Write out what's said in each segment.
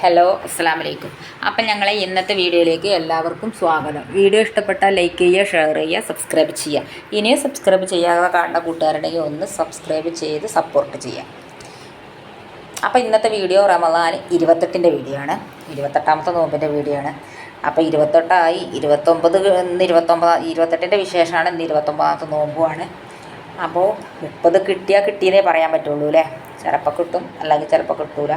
Hello അസ്സാം വലൈക്കും അപ്പം ഞങ്ങളെ ഇന്നത്തെ വീഡിയോയിലേക്ക് എല്ലാവർക്കും സ്വാഗതം. വീഡിയോ ഇഷ്ടപ്പെട്ടാൽ ലൈക്ക് ചെയ്യുക ഷെയർ ചെയ്യുക സബ്സ്ക്രൈബ് ചെയ്യുക. ഇനിയും സബ്സ്ക്രൈബ് ചെയ്യാതെ കാണുന്ന കൂട്ടുകാരുണ്ടെങ്കിൽ ഒന്ന് സബ്സ്ക്രൈബ് ചെയ്ത് സപ്പോർട്ട് ചെയ്യുക. അപ്പോൾ ഇന്നത്തെ വീഡിയോ റമദാൻ ഇരുപത്തെട്ടിന്റെ വീഡിയോ ആണ്. ഇരുപത്തെട്ടാമത്തെ നോമ്പിന്റെ വീഡിയോ ആണ്. അപ്പോൾ ഇരുപത്തെട്ടായി ഇരുപത്തൊമ്പത് ഇന്ന് ഇരുപത്തൊമ്പത് ഇരുപത്തെട്ടിന്റെ വിശേഷമാണ്. ഇന്ന് ഇരുപത്തൊമ്പതാമത്തെ നോമ്പുമാണ്. അപ്പോൾ മുപ്പത് കിട്ടിയാൽ കിട്ടിയെന്നേ പറയാൻ പറ്റുള്ളൂ അല്ലേ? ചിലപ്പോൾ കിട്ടും അല്ലെങ്കിൽ ചിലപ്പോൾ കിട്ടൂല.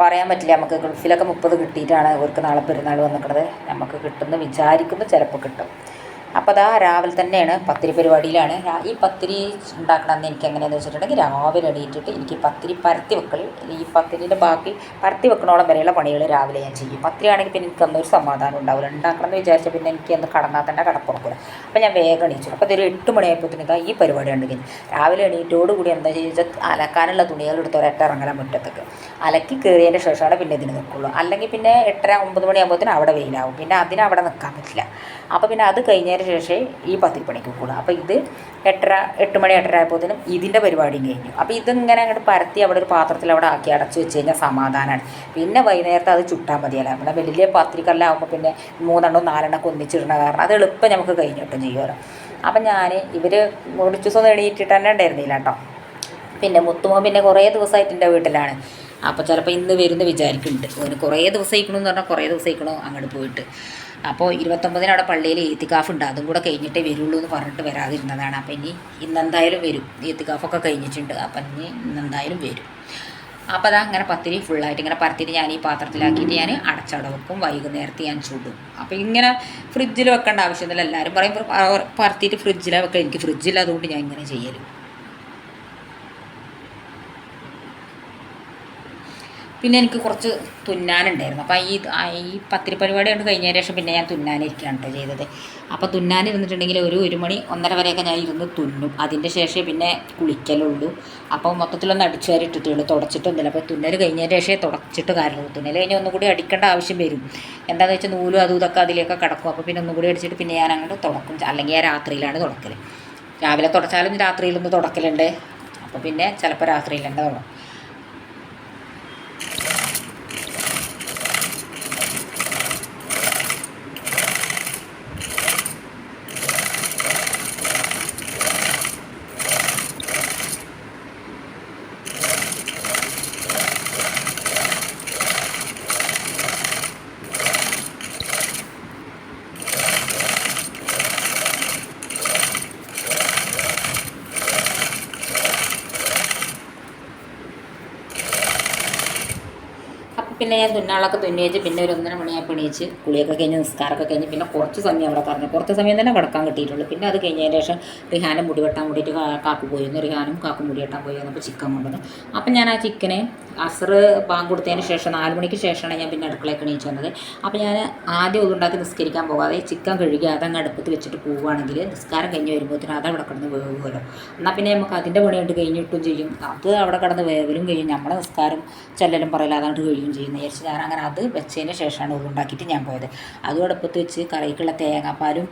പറയാൻ പറ്റില്ല. നമുക്ക് ഗൾഫിലൊക്കെ മുപ്പത് കിട്ടിയിട്ടാണ് ഇവർക്ക് നാളെ പെരുന്നാൾ വന്നിക്കുന്നത് നമുക്ക് കിട്ടുമെന്ന് വിചാരിക്കുന്നു. ചിലപ്പോൾ കിട്ടും. അപ്പോൾ അതാ രാവിലെ തന്നെയാണ് പത്തിരി പരിപാടിയിലാണ്. ഈ പത്തിരി ഉണ്ടാക്കണമെന്ന് എനിക്ക് എങ്ങനെയാണെന്ന് വെച്ചിട്ടുണ്ടെങ്കിൽ രാവിലെ എണീറ്റിട്ട് എനിക്ക് പത്തിരി പരത്തി വെക്കൽ. ഈ പത്തിരിന്റെ ബാക്കി പരത്തി വെക്കണോളം വരെയുള്ള പണികൾ രാവിലെ ഞാൻ ചെയ്യും. പത്തിരി ആണെങ്കിൽ പിന്നെ എനിക്ക് അന്നൊരു സമാധാനം ഉണ്ടാവില്ല ഉണ്ടാക്കണം എന്ന് വിചാരിച്ചാൽ പിന്നെ എനിക്ക് അന്ന് കടന്നാൽ തന്നെ കടപ്പുറക്കില്ല അപ്പോൾ ഞാൻ വേഗം എണീച്ചു. അപ്പോൾ ഇതൊരു എട്ട് മണിയായപ്പോഴത്തേക്കും ഈ പരിപാടി ഉണ്ടെങ്കിൽ രാവിലെ എണീറ്റോടുകൂടി എന്താ ചോദിച്ചാൽ അലക്കാനുള്ള തുണികൾ എടുത്ത് ഒരൊറ്റ ഇറങ്ങണം മുറ്റത്തേക്ക്. അലക്കി കയറിയതിന്റെ ശേഷമാണ് പിന്നെ ഇതിന് നിൽക്കുള്ളൂ അല്ലെങ്കിൽ പിന്നെ എട്ടര ഒമ്പത് മണിയാകുമ്പോഴത്തേനും അവിടെ വെയിലാവും. പിന്നെ അതിന് അവിടെ നിൽക്കാൻ പറ്റില്ല. അപ്പോൾ പിന്നെ അത് കഴിഞ്ഞതിന് ശേഷമേ ഈ പത്തിൽ പണിക്ക് പോകുള്ളൂ അപ്പോൾ ഇത് എട്ടര എട്ട് മണി എട്ടര ആയപ്പോഴത്തേനും ഇതിന്റെ പരിപാടിയും കഴിഞ്ഞു. അപ്പോൾ ഇതിങ്ങനെ അങ്ങോട്ട് പരത്തി അവിടെ ഒരു പാത്രത്തിൽ അവിടെ ആക്കി അടച്ച് വെച്ച് കഴിഞ്ഞാൽ സമാധാനമാണ് പിന്നെ വൈകുന്നേരത്തെ അത് ചുട്ടാൽ മതിയല്ല. നമ്മുടെ വലിയ പത്തിരിക്കല്ലാകുമ്പോൾ പിന്നെ മൂന്നെണ്ണോ നാലെണ്ണൊക്കെ ഒന്നിച്ചിടണ കാരണം അത് എളുപ്പം നമുക്ക് കഴിഞ്ഞിട്ടും ചെയ്യുമല്ലോ അപ്പം ഞാൻ ഇവർ ദിവസം എണീറ്റിട്ട് തന്നെ ഉണ്ടായിരുന്നില്ല കേട്ടോ. പിന്നെ മുത്തുമോ പിന്നെ കുറേ ദിവസമായിട്ട് എന്റെ വീട്ടിലാണ്. അപ്പോൾ ചിലപ്പോൾ ഇന്ന് വരുന്ന വിചാരിക്കുന്നുണ്ട്. കുറേ ദിവസം ഇരിക്കണമെന്ന് പറഞ്ഞാൽ കുറേ ദിവസം ഇരിക്കണോ അങ്ങോട്ട് പോയിട്ട്. അപ്പോൾ ഇരുപത്തൊമ്പതിന് അവിടെ പള്ളിയിൽ ഏത്തിക്കാഫ് ഉണ്ട്. അതും കൂടെ കഴിഞ്ഞിട്ടേ വരുള്ളൂ എന്ന് പറഞ്ഞിട്ട് വരാതിരുന്നതാണ്. അപ്പം ഇനി ഇന്നെന്തായാലും വരും. ഈത്തിക്കാഫൊക്കെ കഴിഞ്ഞിട്ടുണ്ട്. അപ്പം ഇനി ഇന്നെന്തായാലും വരും. അപ്പോൾ അതാ അങ്ങനെ പത്തിരി ഫുള്ളായിട്ട് ഇങ്ങനെ പരത്തിയിട്ട് ഞാൻ ഈ പാത്രത്തിലാക്കിയിട്ട് ഞാൻ അടച്ചട വെക്കും വൈകുന്നേരത്ത് ഞാൻ ചൂടും. അപ്പോൾ ഇങ്ങനെ ഫ്രിഡ്ജിൽ വെക്കേണ്ട ആവശ്യമൊന്നുമില്ല. എല്ലാവരും പറയും "പ- പരത്തിയിട്ട് ഫ്രിഡ്ജിലാണ് വെക്കുക എനിക്ക് ഫ്രിഡ്ജില്ല അതുകൊണ്ട് ഞാൻ ഇങ്ങനെ ചെയ്യലും. പിന്നെ എനിക്ക് കുറച്ച് തുന്നാനുണ്ടായിരുന്നു. അപ്പോൾ ഈ ഈ പത്തിരി പരിപാടി കൊണ്ട് കഴിഞ്ഞതിന് ശേഷം പിന്നെ ഞാൻ തുന്നാനിരിക്കുകയാണ് കേട്ടോ ചെയ്തത്. അപ്പോൾ തുന്നാൻ ഇരുന്നിട്ടുണ്ടെങ്കിൽ ഒരു ഒരു മണി ഒന്നര വരെയൊക്കെ ഞാൻ ഇരുന്ന് തുന്നും. അതിന്റെ ശേഷമേ പിന്നെ കുളിക്കലുള്ളൂ. അപ്പോൾ മൊത്തത്തിലൊന്ന് അടിച്ചു വാരി ഇട്ടിട്ടുള്ളൂ തുടച്ചിട്ടൊന്നുമില്ല. അപ്പോൾ തുന്നൽ കഴിഞ്ഞതിന് ശേഷമേ തുടച്ചിട്ട് കാര്യമുള്ളൂ. തുന്നൽ കഴിഞ്ഞ് ഒന്നുകൂടി അടിക്കേണ്ട ആവശ്യം വരും. എന്താണെന്ന് വെച്ചാൽ നൂലും അതും ഇതൊക്കെ അതിലേക്ക് കിടക്കും. അപ്പോൾ പിന്നെ ഒന്നുകൂടി അടിച്ചിട്ട് പിന്നെ ഞാൻ അങ്ങോട്ട് തുടക്കും. അല്ലെങ്കിൽ ആ രാത്രിയിലാണ് തുടക്കൽ രാവിലെ തുടച്ചാലും രാത്രിയിലൊന്ന് തുടക്കലുണ്ട്. അപ്പോൾ പിന്നെ ചിലപ്പോൾ രാത്രിയിൽ തുടങ്ങും അപ്പം പിന്നെ ഞാൻ തുന്നാളൊക്കെ തുന്നി വെച്ച് പിന്നെ ഒരു ഒന്നര മണിയായപ്പോൾ എണീച്ച് കുളിയൊക്കെ കഴിഞ്ഞ് നിസ്കാരമൊക്കെ കഴിഞ്ഞ് പിന്നെ കുറച്ച് സമയം അവിടെ കറങ്ങി. കുറച്ച് സമയം തന്നെ കിടക്കാൻ കിട്ടിയിട്ടുള്ളൂ. പിന്നെ അത് കഴിഞ്ഞതിന് ശേഷം റിഹാനും മുടി വെട്ടാൻ വേണ്ടിയിട്ട് കാ- കാക്കു പോയിരുന്നു. റിഹാനും കാക്കും മുടി വെട്ടാൻ പോയി വന്നപ്പോൾ ചിക്കൻ കൊണ്ടത് അപ്പം ഞാൻ ആ ചിക്കനെ അസർ ബാങ്ക് കൊടുത്തതിന് ശേഷം നാല് മണിക്ക് ശേഷമാണ് ഞാൻ പിന്നെ അടുക്കളയൊക്കെ എണീച്ച് വന്നത്. അപ്പോൾ ഞാൻ ആദ്യം ഇതുണ്ടാക്കി നിസ്കരിക്കാൻ പോകാതെ ചിക്കൻ കഴുകി അതങ്ങ് അടുപ്പത്ത് വെച്ചിട്ട് പോവുകയാണെങ്കിൽ നിസ്കാരം കഴിഞ്ഞ് വരുമ്പോഴത്തേനും അത് അവിടെ കിടന്ന് വേവുമല്ലോ. എന്നാൽ പിന്നെ നമുക്ക് അതിന്റെ പണി കണ്ട് കഴിഞ്ഞിട്ടും ചെയ്യും. അത് അവിടെ കിടന്ന് വേവലും കഴിയും നമ്മുടെ നിസ്കാരം ചെല്ലലും പറയല കഴിയുകയും കഴിയും ചെയ്യുന്നത് വിചാരിച്ചു അങ്ങനെ അത് വെച്ചതിന് ശേഷമാണ് ഉരുണ്ടാക്കിയിട്ട് ഞാൻ പോയത്. അതോടൊപ്പത്ത് വെച്ച് കറിക്കുള്ള തേങ്ങാപ്പാലും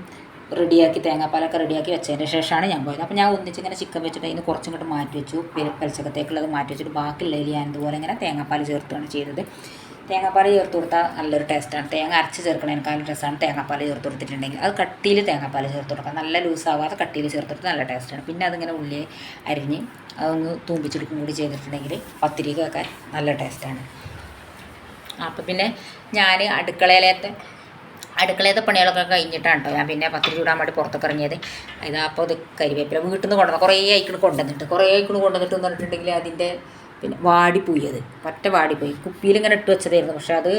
റെഡിയാക്കി തേങ്ങാപ്പാലൊക്കെ റെഡിയാക്കി വെച്ചതിന് ശേഷമാണ് ഞാൻ പോയത്. അപ്പോൾ ഞാൻ ഒന്നിച്ച് ഇങ്ങനെ ചിക്കൻ വെച്ചിട്ട് അതിന് കുറച്ചും കൂടി മാറ്റി വെച്ചു. പിന്നെ പലിച്ചക്കത്തേക്കുള്ളത് മാറ്റി വെച്ചിട്ട് ബാക്കിയുള്ളതിൽ ഞാൻ ഇതുപോലെ ഇങ്ങനെ തേങ്ങാപ്പാൽ ചേർത്തുകയാണ് ചെയ്തത്. തേങ്ങാപ്പാൽ ചേർത്ത് കൊടുത്താൽ നല്ലൊരു ടേസ്റ്റാണ്. തേങ്ങ അരച്ച് ചേർക്കണേക്കാളും രസമാണ് തേങ്ങാപ്പാൽ ചേർത്ത് കൊടുത്തിട്ടുണ്ടെങ്കിൽ. അത് കട്ടിയിൽ തേങ്ങാപ്പാൽ ചേർത്ത് കൊടുക്കാം നല്ല ലൂസാവാതെ കട്ടിയിൽ ചേർത്തിട്ട് നല്ല ടേസ്റ്റാണ്. പിന്നെ അതിങ്ങനെ ഉള്ളി അരിഞ്ഞ് അതൊന്ന് തൂമ്പിച്ചെടുക്കും കൂടി ചെയ്തിട്ടുണ്ടെങ്കിൽ പത്തിരി കേൾക്കാൻ നല്ല ടേസ്റ്റാണ്. അപ്പോൾ പിന്നെ ഞാൻ അടുക്കളയിലത്തെ അടുക്കളയത്തെ പണികളൊക്കെ കഴിഞ്ഞിട്ടാണ് കേട്ടോ. ഞാൻ പിന്നെ പത്തിരി ചൂടാൻ വേണ്ടി പുറത്തൊക്കെ ഇറങ്ങിയത്. ഇതാ അപ്പോൾ ഇത് കരിവേപ്പില വീട്ടിൽ നിന്ന് കൊണ്ടുവന്നു കുറേ ഐക്കിണ് കൊണ്ടുവന്നിട്ട് കുറേ ഐക്കിണ് കൊണ്ടുവന്നിട്ട് എന്ന് പറഞ്ഞിട്ടുണ്ടെങ്കിൽ അതിന്റെ പിന്നെ വാടിപ്പോയി അത് പറ്റ വാടിപ്പോയി പോയി. ഇങ്ങനെ ഇട്ട് വെച്ചതായിരുന്നു. പക്ഷേ അത്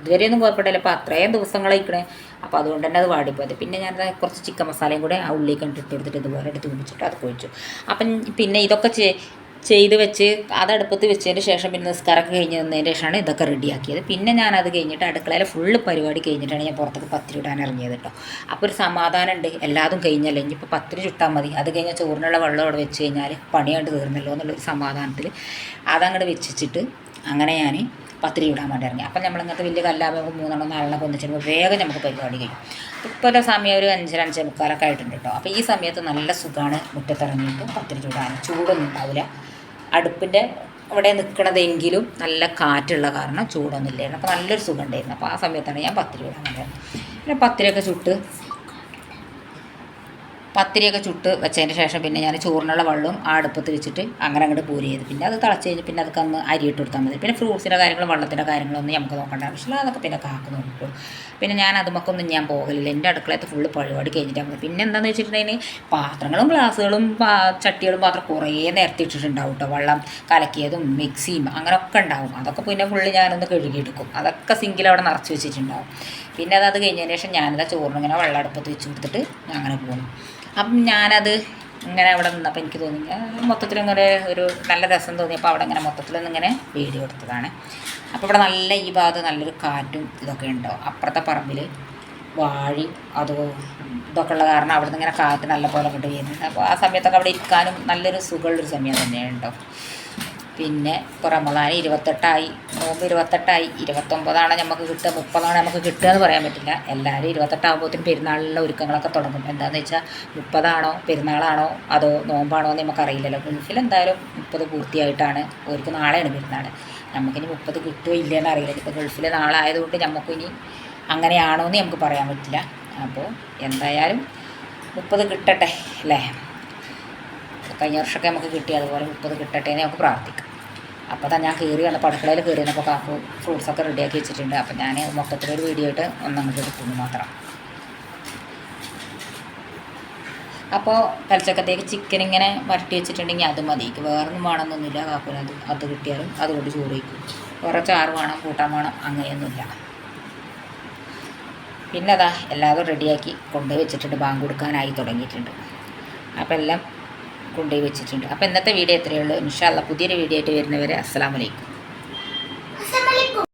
ഇതുവരെയൊന്നും കുഴപ്പമില്ല. അപ്പോൾ അത്രയും ദിവസങ്ങളായിക്കണേ അപ്പോൾ അതുകൊണ്ട് തന്നെ അത് വാടിപ്പോയത് പിന്നെ ഞാൻ കുറച്ച് ചിക്കൻ മസാലയും കൂടെ ആ ഉള്ളിലേക്ക് ഇട്ട് എടുത്തിട്ട് ഇതുപോലെ എടുത്ത് കുടിച്ചിട്ട് അത് കുഴിച്ചു. അപ്പം പിന്നെ ഇതൊക്കെ ചെയ്ത് വെച്ച് അത് അടുപ്പത്ത് വെച്ചതിന് ശേഷം പിന്നെ നിസ്കാരമൊക്കെ കഴിഞ്ഞ് തന്നതിന് ശേഷമാണ് ഇതൊക്കെ റെഡിയാക്കിയത്. പിന്നെ ഞാൻ അത് കഴിഞ്ഞിട്ട് അടുക്കളയിലെ ഫുള്ള് പരിപാടി കഴിഞ്ഞിട്ടാണ് ഞാൻ പുറത്തേക്ക് പത്തിരി ഇടാൻ ഇറങ്ങിയത് കേട്ടോ അപ്പോൾ ഒരു സമാധാനം ഉണ്ട് എല്ലാതും കഴിഞ്ഞല്ലോ? ഇനിയിപ്പോൾ പത്തിരി ചുട്ടാൽ മതി. അത് കഴിഞ്ഞാൽ ചോറിനുള്ള വെള്ളം അവിടെ വെച്ച് കഴിഞ്ഞാൽ പണിയാണ്ട് തീർന്നല്ലോ എന്നുള്ളൊരു സമാധാനത്തിൽ അതങ്ങോട്ട് വെച്ചിട്ട് അങ്ങനെ ഞാൻ പത്തിരി ഇടാൻ വേണ്ടി ഇറങ്ങി. അപ്പം നമ്മളിങ്ങനത്തെ വലിയ കല്ലാകുമ്പോൾ മൂന്നെണ്ണം നാലെണ്ണം ഒന്നിച്ചിടുമ്പോൾ വേഗം നമുക്ക് പരിപാടി കഴിയും. ഇപ്പോഴത്തെ സമയം ഒരു അഞ്ചര അഞ്ചേ മുക്കാലൊക്കെ ആയിട്ടുണ്ട് കേട്ടോ അപ്പോൾ ഈ സമയത്ത് നല്ല സുഖമാണ് മുറ്റത്തിറങ്ങിയിട്ട് പത്തിരി ചൂടാൻ ചൂടൊന്നും ഉണ്ടാവില്ല അടുപ്പിന്റെ അവിടെ നിൽക്കണതെങ്കിലും നല്ല കാറ്റുള്ള കാരണം ചൂടൊന്നും ഇല്ലായിരുന്നു. അപ്പോൾ നല്ലൊരു സുഖം ഉണ്ടായിരുന്നു. അപ്പോൾ ആ സമയത്താണ് ഞാൻ പത്തിരി വിടാൻ വന്നത് പിന്നെ പത്തിരിയൊക്കെ ചുട്ട് പത്തിരിയൊക്കെ ചുട്ട് വെച്ചതിന് ശേഷം പിന്നെ ഞാൻ ചോറിനുള്ള വെള്ളവും ആ അടുപ്പത്ത് വെച്ചിട്ട് അങ്ങനെ അങ്ങോട്ട് പൂരി ചെയ്ത്. പിന്നെ അത് തിളച്ച് കഴിഞ്ഞ് പിന്നെ അതൊക്കെ ഒന്ന് അരി ഇട്ട് കൊടുത്താൽ മതി. പിന്നെ ഫ്രൂട്ട്സിന്റെ കാര്യങ്ങളും വെള്ളത്തിന്റെ കാര്യങ്ങളൊന്നും നമുക്ക് നോക്കേണ്ട ആവശ്യമില്ല. അതൊക്കെ പിന്നെ കാക്ക് നോക്കിക്കോളും പിന്നെ ഞാൻ അതുമൊക്കൊന്നും ഞാൻ പോകലില്ല. എന്റെ അടുക്കളയത്ത് ഫുള്ള് പരിപാടി കഴിഞ്ഞിട്ടാണ് പിന്നെ എന്താണെന്ന് വെച്ചിട്ടുണ്ടെങ്കിൽ പാത്രങ്ങളും ഗ്ലാസ്സുകളും ചട്ടികളും പാത്രം കുറേ നേരത്തെ ഇട്ടിട്ടുണ്ടാവും കേട്ടോ വെള്ളം കലക്കിയതും മിക്സിയും അങ്ങനെയൊക്കെ ഉണ്ടാവും. അതൊക്കെ പിന്നെ ഫുള്ള് ഞാനൊന്ന് കഴുകിയെടുക്കും. അതൊക്കെ സിങ്കിൽ അവിടെ നിറച്ച് വെച്ചിട്ടുണ്ടാവും. പിന്നെ അത് അത് കഴിഞ്ഞതിന് ശേഷം ഞാനത് ചോറിനിങ്ങനെ വെള്ളം അടുപ്പത്ത് വെച്ച് കൊടുത്തിട്ട് അങ്ങനെ പോകുന്നു അപ്പം ഞാനത് ഇങ്ങനെ അവിടെ നിന്നപ്പോൾ എനിക്ക് തോന്നി. മൊത്തത്തിൽ ഇങ്ങനെ ഒരു നല്ല രസം തോന്നിയപ്പോൾ അവിടെ ഇങ്ങനെ മൊത്തത്തിൽ ഇങ്ങനെ വീഡിയോ എടുത്തതാണ്. അപ്പോൾ ഇവിടെ നല്ല ഈ ഭാഗത്ത് നല്ലൊരു കാറ്റും ഇതൊക്കെ ഉണ്ടാവും അപ്പുറത്തെ പറമ്പിൽ വാഴി അത് ഇതൊക്കെ ഉള്ള കാരണം അവിടെ നിന്ന് ഇങ്ങനെ കാറ്റ് നല്ല പോലെ കൊണ്ട് വരുന്നുണ്ട് അപ്പോൾ ആ സമയത്തൊക്കെ അവിടെ ഇരിക്കാനും നല്ലൊരു സുഖമുള്ളൊരു സമയം തന്നെയാണ് കേട്ടോ. പിന്നെ റമദാൻ ഇരുപത്തെട്ടായി നോമ്പ് ഇരുപത്തെട്ടായി ഇരുപത്തൊമ്പതാണ് നമുക്ക് കിട്ടുക മുപ്പതാണ് നമുക്ക് കിട്ടുക എന്ന് പറയാൻ പറ്റില്ല. എല്ലാവരും ഇരുപത്തെട്ടാകുമ്പോഴത്തേനും പെരുന്നാളിലുള്ള ഒരുക്കങ്ങളൊക്കെ തുടങ്ങും. എന്താണെന്ന് വെച്ചാൽ മുപ്പതാണോ പെരുന്നാളാണോ അതോ നോമ്പാണോ എന്ന് നമുക്കറിയില്ലല്ലോ ഗൾഫിൽ എന്തായാലും മുപ്പത് പൂർത്തിയായിട്ടാണ് അവർക്ക് നാളെയാണ് പെരുന്നാൾ നമുക്കിനി മുപ്പത് കിട്ടുമോ ഇല്ലയെന്ന് അറിയില്ല. ഇപ്പോൾ ഗൾഫിൽ നാളെ ആയതുകൊണ്ട് നമുക്കിനി അങ്ങനെയാണോ എന്ന് നമുക്ക് പറയാൻ പറ്റില്ല. അപ്പോൾ എന്തായാലും മുപ്പത് കിട്ടട്ടെ അല്ലേ? കഴിഞ്ഞ വർഷമൊക്കെ നമുക്ക് കിട്ടി അതുപോലെ മുപ്പത് കിട്ടട്ടെ എന്ന് നമുക്ക് പ്രാർത്ഥിക്കാം. അപ്പോൾ തന്നെ ഞാൻ കയറി വന്നപ്പോൾ അടുക്കളയിൽ കയറി വന്നപ്പോൾ കാക്കു ഫ്രൂട്ട്സൊക്കെ റെഡിയാക്കി വെച്ചിട്ടുണ്ട്. അപ്പോൾ ഞാൻ മൊത്തത്തിലൊരു വീഡിയോ ആയിട്ട് ഒന്നങ്ങോട്ട് എടുക്കുന്നു മാത്രം. അപ്പോൾ തലച്ചക്കത്തേക്ക് ചിക്കൻ ഇങ്ങനെ വരട്ടി വെച്ചിട്ടുണ്ടെങ്കിൽ അത് മതി. വേറൊന്നും വേണമെന്നൊന്നുമില്ല കാക്കൂന്. അത് അത് കിട്ടിയാലും അതുകൊണ്ട് ചോറ് വയ്ക്കും വേറെ ചാറ് വേണം കൂട്ടാൻ വേണം അങ്ങനെയൊന്നുമില്ല. പിന്നെ അതാ എല്ലാവരും റെഡിയാക്കി കൊണ്ടുപോയി വെച്ചിട്ടുണ്ട്. ബാങ്ക് കൊടുക്കാനായി തുടങ്ങിയിട്ടുണ്ട്. അപ്പോൾ എല്ലാം കൊണ്ടുപോയി വെച്ചിട്ടുണ്ട്. അപ്പോൾ ഇന്നത്തെ വീഡിയോ എത്രയേ ഉള്ളൂ. ഇൻഷാല്ല പുതിയൊരു വീഡിയോ ആയിട്ട് വരുന്നവരെ അസ്സാം വലൈക്കും